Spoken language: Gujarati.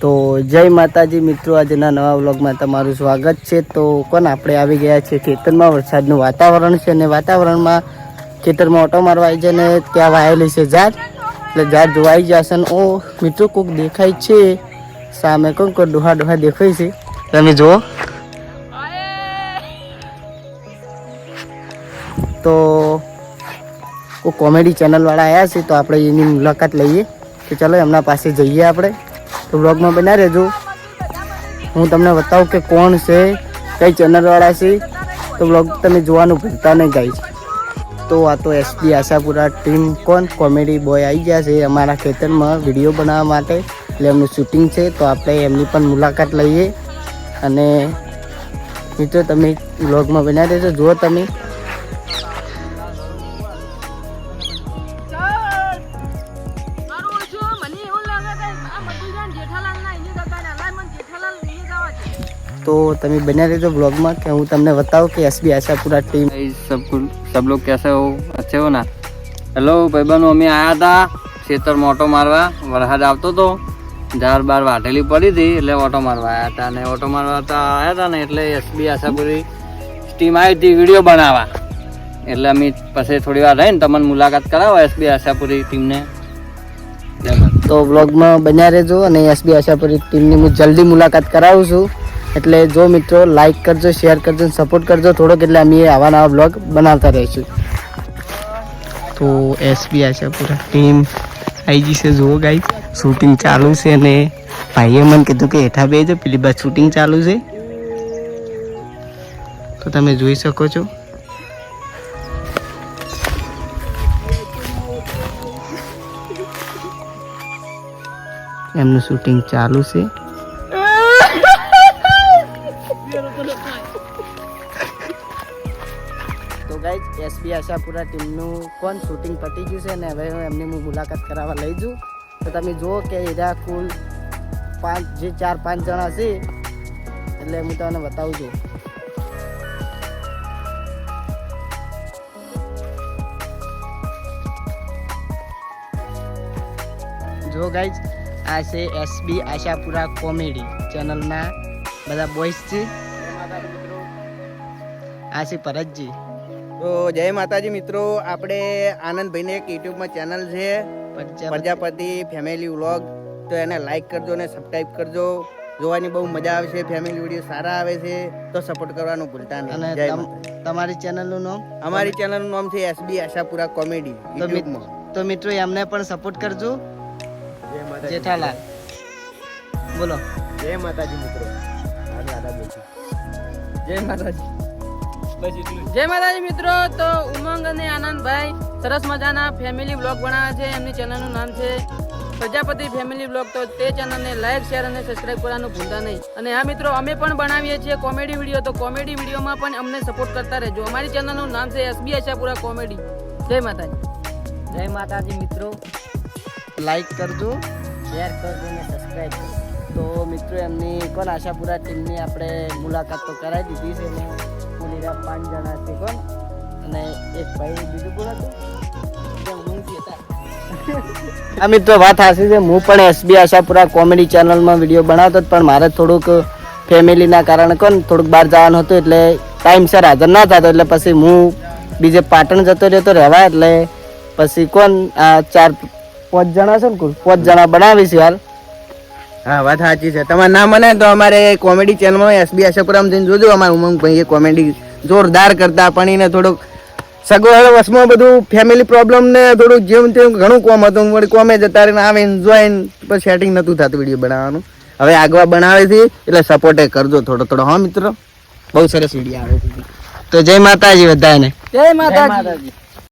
તો જય માતાજી મિત્રો, આજના નવા વ્લોગમાં તમારું સ્વાગત છે. તો કોણ, આપણે આવી ગયા છે ખેતરમાં. વરસાદનું વાતાવરણ છે અને વાતાવરણમાં ખેતરમાં ઓટો મારવા આવી છે ને ત્યાં વાયેલી છે ઝાડ. એટલે ઝાડ જોવાઈ જશે ને ઓ, મિત્રો કોઈક દેખાય છે. સામે કોણ કોઈ ડોહા ડોહા દેખાય છે? તમે જુઓ. તો કોઈ કોમેડી ચેનલવાળા આવ્યા છે, તો આપણે એની મુલાકાત લઈએ. તો ચાલો એમના પાસે જઈએ આપણે. તો બ્લોગમાં બના રહેજો. હું તમને બતાવું કે કોણ છે, કઈ ચેનલવાળા છે, તો બ્લોગ તમે જોવાનું ભૂલતા નહીં ગાઈશ તો આ તો એસપી આશાપુરા ટીમ કોણ? કોમેડી બોય આવી ગયા છે અમારા ખેતરમાં વીડિયો બનાવવા માટે. એટલે એમનું શૂટિંગ છે, તો આપણે એમની પણ મુલાકાત લઈએ. અને મિત્રો, તમે બ્લોગમાં બનાવી દેજો જુઓ તમે. આ મધુજાન જેઠાલાલના એની કરતા નાલાય મને જેઠાલાલ લઈને જવા છે તો તમે બન્યા રહેજો બ્લોગમાં કે હું તમને બતાવું કે એસબી આશાપુરા ટીમ भाई सब कुल- सब लोग कैसे हो अच्छे हो ना હેલો ભાઈબંધો અમે આયા હતા ખેતરમાં ઓટો મારવા વરસાદ આવતો હતો ઝાડ બાર વાટેલી પડી હતી એટલે ઓટો મારવા આવ્યા હતા અને ઓટો મારવા હતા આવ્યા હતા ને એટલે એસબી આશાપુરી ટીમ આવી હતી વિડીયો બનાવવા એટલે અમે પછી થોડી વાર રહીને તમને મુલાકાત કરાવો એસબી આશાપુરી ટીમને જય માતા. તો બ્લોગમાં બન્યા રહેજો અને એસબી આશાપુરી ટીમની હું જલ્દી મુલાકાત કરાવું છું. એટલે જો મિત્રો લાઇક કરજો શેર કરજો અને સપોર્ટ કરજો. થોડોક એટલે અમે આવા નવા બ્લોગ બનાવતા રહીશું. તો એસબી આશાપુરા ટીમ આવી ગઈ છે. જુઓ ગાઈ શૂટિંગ ચાલુ છે અને ભાઈએ મને કીધું કે હેઠા બેજો પેલી બાદ શૂટિંગ ચાલુ છે. તો તમે જોઈ શકો છો. એમનું શૂટિંગ ચાલુ છે. તો ગાઈઝ એસબી આશાપુરા ટીમનું કોણ શૂટિંગ પતી ગયું છે ને હવે હું એમની હું મુલાકાત કરાવવા લઈ જઉં. તો તમે જુઓ કે એરા કુલ પાંચ, જે ચાર, પાંચ જણા છે, એટલે હું તમને બતાવું છું. જો ગાઈઝ આ છે એસબી આશાપુરા કોમેડી ચેનલના બધા બોಯ್સ છે. આ છે ભરતજી. તો જય માતાજી મિત્રો આપણે આનંદભાઈને એક યુટ્યુબમાં ચેનલ છે પ્રજાપતિ. ફેમિલી વ્લોગ તો એને લાઈક કરજો અને સબસ્ક્રાઈબ કરજો. જોવાની બહુ મજા આવે છે ફેમિલી વીડિયો સારા આવે છે તો સપોર્ટ કરવાનું ભૂલતા નહીં. તમારી ચેનલનું નામ? અમારી ચેનલનું નામ છે એસબી આશાપુરા કોમેડી તો મિત્રો એમને પણ સપોર્ટ કરજો. જેઠાલાલ. બોલો. જય માતાજી મિત્રો. જય માતાજી. જય માતાજી મિત્રો તો ઉમંગ અને આનંદભાઈ સરસ મજાના ફેમિલી બ્લોગ બનાવે છે. એમની ચેનલનું નામ છે પ્રજાપતિ ફેમિલી બ્લોગ તો તે ચેનલને લાઈક શેર અને સબસ્ક્રાઈબ કરવાનું ભૂલતા નહીં. અને હા મિત્રો અમે પણ બનાવીએ છીએ કોમેડી વીડિયો તો કોમેડી વિડીયોમાં પણ અમને સપોર્ટ કરતા રહેજો. અમારી ચેનલનું નામ છે એસબી આશાપુરા કોમેડી જય માતાજી. જય માતાજી મિત્રો. લાઈક કરજો. શેર કરજો અને સબસ્ક્રાઈબ કરજો તો મિત્રો, એમની કોણ આશાપુરા ટીમની આપણે મુલાકાત તો કરાવી દીધી છે ને કુલીરા પાંચ જણા છે કોણ અને એક ભાઈ બીજું કોણ હતું? આ મિત્રો, વાત હાસી છે. હું પણ એસબી આશાપુરા કોમેડી ચેનલમાં વીડિયો બનાવતો પણ મારે થોડુંક ફેમિલીના કારણે કોણ, થોડુંક બહાર જવાનું હતું એટલે ટાઈમસર હાજર ના થતો, એટલે પછી હું બીજે પાટણ જતો રહ્યો તો રહેવા એટલે પછી કોણ, આ ચાર પાંચ જણા છે ને કુલ? પાંચ જણા બનાવીશું હાલ. હા વાત સાચી છે. તમારે ના મને તો અમારે કોમેડી ચેનલમાં એસબી આશાપુરામાં જઈને જોજો અમારા ઉમંગભાઈ કોમેડી જોરદાર કરતા પણ એને થોડુંક સગવડ વસમાં બધું ફેમિલી પ્રોબ્લેમ ને થોડુંક જેમ તેમ ઘણું કોમ હતું. વળી કોમે જતા રહીને આવે જોઈન પછી સેટિંગ નહોતું થતું વીડિયો બનાવવાનું. હવે આગવા બનાવે છે એટલે સપોર્ટ કરજો થોડો થોડો. હા મિત્રો? બહુ સરસ વીડિયો આવે છે. તો જય માતાજી બધાને. જય માતાજી.